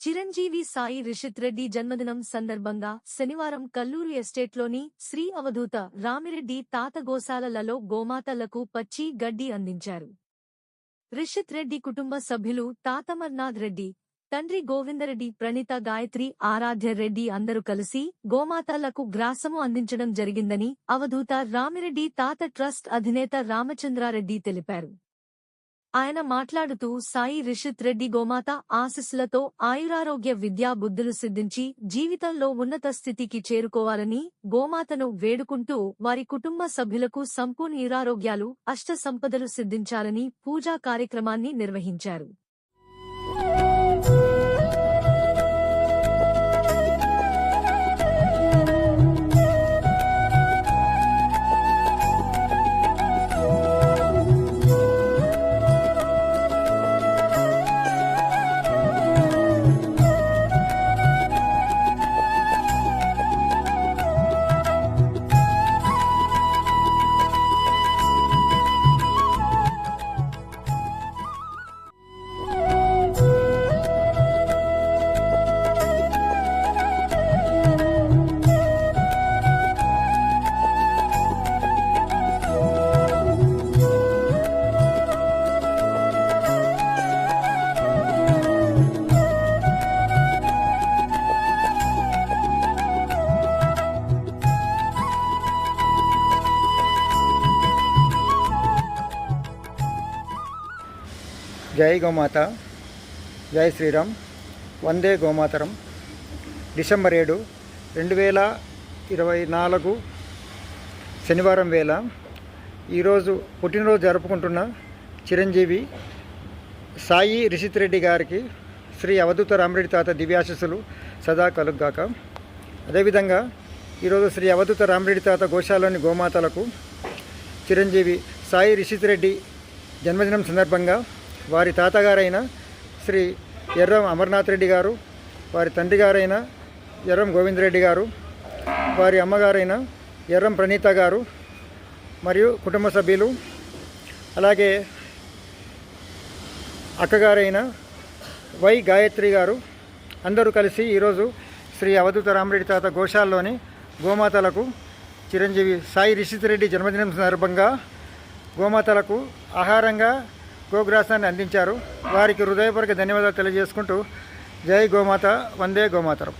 చిరంజీవి సాయి రిషిత్ రెడ్డి జన్మదినం సందర్భంగా శనివారం కల్లూరు ఎస్టేట్లోని శ్రీ అవధూత రామిరెడ్డి తాత గోశాలలలో గోమాతలకు పచ్చి గడ్డి అందించారు. రిషిత్ రెడ్డి కుటుంబ సభ్యులు తాతమర్నాథ్ రెడ్డి తండ్రి గోవిందరెడ్డి ప్రణీత గాయత్రి ఆరాధ్య రెడ్డి అందరూ కలిసి గోమాతలకు గ్రాసము అందించడం జరిగిందని అవధూత రామిరెడ్డి తాత ట్రస్ట్ అధినేత రామచంద్రారెడ్డి తెలిపారు. ఆయన మాట్లాడుతూ సాయి రిషిత్ రెడ్డి గోమాత ఆశీస్సులతో ఆయురారోగ్య విద్యా బుద్ధులు సిద్ధించి జీవితంలో ఉన్నత స్థితికి చేరుకోవాలని గోమాతను వేడుకుంటూ వారి కుటుంబ సభ్యులకు సంపూర్ణ నిరారోగ్యాలు అష్ట సంపదలు సిద్ధించాలని పూజా కార్యక్రమాన్ని నిర్వహించారు. జై గోమాత జై శ్రీరామ్ వందే గోమాతరం. డిసెంబర్ ఏడు రెండు వేల ఇరవై నాలుగు శనివారం వేళ ఈరోజు పుట్టినరోజు జరుపుకుంటున్న చిరంజీవి సాయి రిషిత్ రెడ్డి గారికి శ్రీ అవధూత రామరెడ్డి తాత దివ్యాశస్సులు సదా కలుగ్గాక. అదేవిధంగా ఈరోజు శ్రీ అవధూత రామరెడ్డి తాత గోశాలోని గోమాతలకు చిరంజీవి సాయి రిషిత్ రెడ్డి జన్మదినం సందర్భంగా వారి తాతగారైన శ్రీ ఎర్రం అమర్నాథ్ రెడ్డి గారు వారి తండ్రి గారైన ఎర్రం గోవిందరెడ్డి గారు వారి అమ్మగారైన ఎర్రం ప్రణీత గారు మరియు కుటుంబ సభ్యులు అలాగే అక్కగారైన వై గాయత్రి గారు అందరూ కలిసి ఈరోజు శ్రీ అవధూత రామరెడ్డి తాత గోశాల్లోని గోమాతలకు చిరంజీవి సాయి రిషిత్ రెడ్డి జన్మదినం సందర్భంగా గోమాతలకు ఆహారంగా గోగ్రాసాన్ని అందించారు. వారికి హృదయపూర్వక ధన్యవాదాలు తెలియజేసుకుంటూ జై గోమాత వందే గోమాతరం.